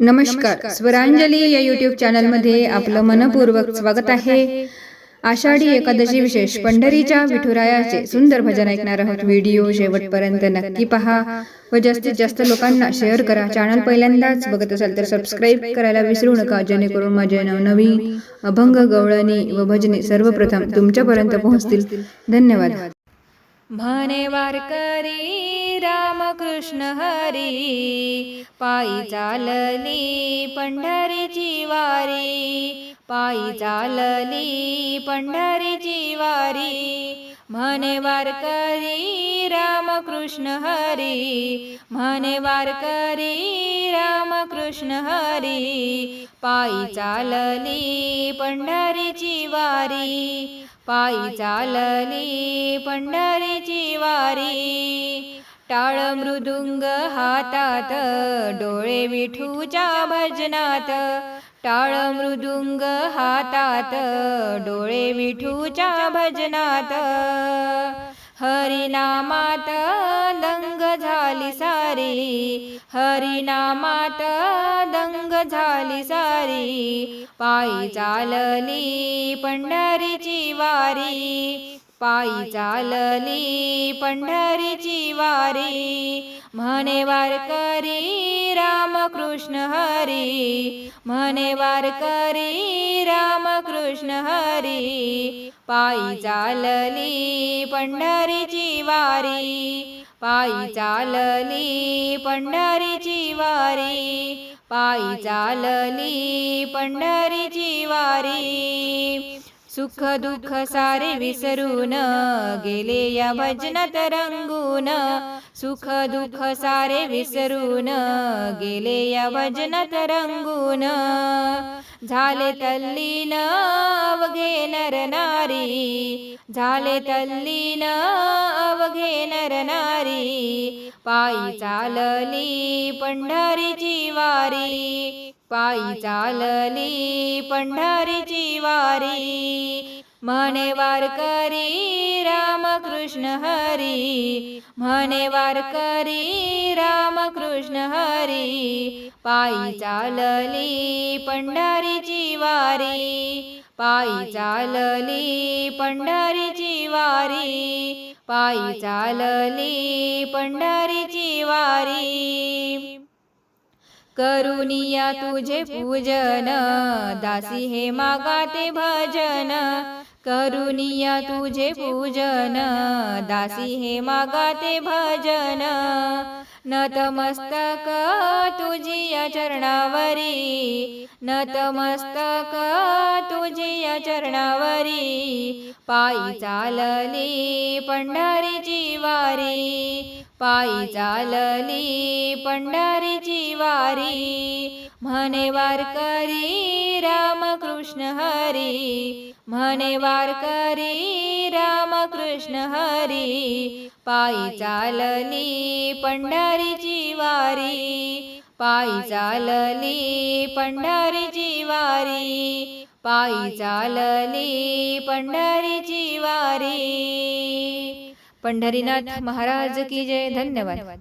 नमस्कार. स्वरांजली या युट्यूब चॅनलमध्ये आपलं मनपूर्वक स्वागत आहे. आषाढी एकादशी विशेष पंढरीच्या विठुरायाचे सुंदर भजन ऐकणार आहोत. व्हिडिओ शेवटपर्यंत नक्की पहा व जास्तीत जास्त लोकांना शेअर करा. चॅनल पहिल्यांदाच बघत असाल तर सबस्क्राईब करायला विसरू नका. जेणेकरून माझे नवनवीन अभंग गवळणी व भजने सर्वप्रथम तुमच्यापर्यंत पोहोचतील. धन्यवाद. म्हणे वारकरी रामकृष्ण हरी पायी चालली पंढरीची वारी पायी चालली पंढरीची वारी. म्हणे वारकरी रामकृष्ण हरी म्हणे वारकरी रामकृष्ण हरी पायी चालली पंढरीची वारी. पायी चालली पंढरीची वारी. टाळ मृदुंग हातात डोळे विठूच्या भजनात. टाळ मृदुंग हातात डोळे विठूच्या भजनात. हरिनामात दंग झाली सारी. हरिनामात दंग झाली सारी. पायी चालली पंढरीची वारी. पायी चालली पंढरीची वारी. म्हणे वारकरी रामकृष्ण हरी. म्हणे वारकरी रामकृष्ण हरी. पायी चालली पंढरीची वारी. पायी चालली पंढरीची वारी. पायी चालली पंढरीची वारी. सुख दुःख सारे विसरून गेले या भजनात रंगून. सुख दुःख सारे विसरून गेले या भजनात रंगून. झाले तल्लीन अवघे नरनारी झाले तल्लीन अवघे नर नारी पायी चालली पंढरीची वारी पायी चालली पंढरीची वारी. म्हणे वारकरी रामकृष्ण हरी म्हणे वारकरी रामकृष्ण हरी पायी चालली पंढारीची वारी पायी चालली पंढारीची वारी पायी चालली पंढारीची वारी. करुनिया तुझे पूजन दासी हे मागाते भजन करुनिया तुझे पूजन दासी हे मागाते भजन. नतमस्तक तुझी चरणावरी नतमस्तक तुझी चरणावरी. पायी चालली पंढारीची वारी पायी चालली पंढारीची वारी. म्हणे वारकरी रामकृष्ण हरी म्हणे वारकरी रामकृष्ण हरी पायी चालली पंढरीची वारी पायी चालली पंढरीची वारी पायी चालली पंढरीची वारी. पंढरीनाथ महाराज की जय. धन्यवाद.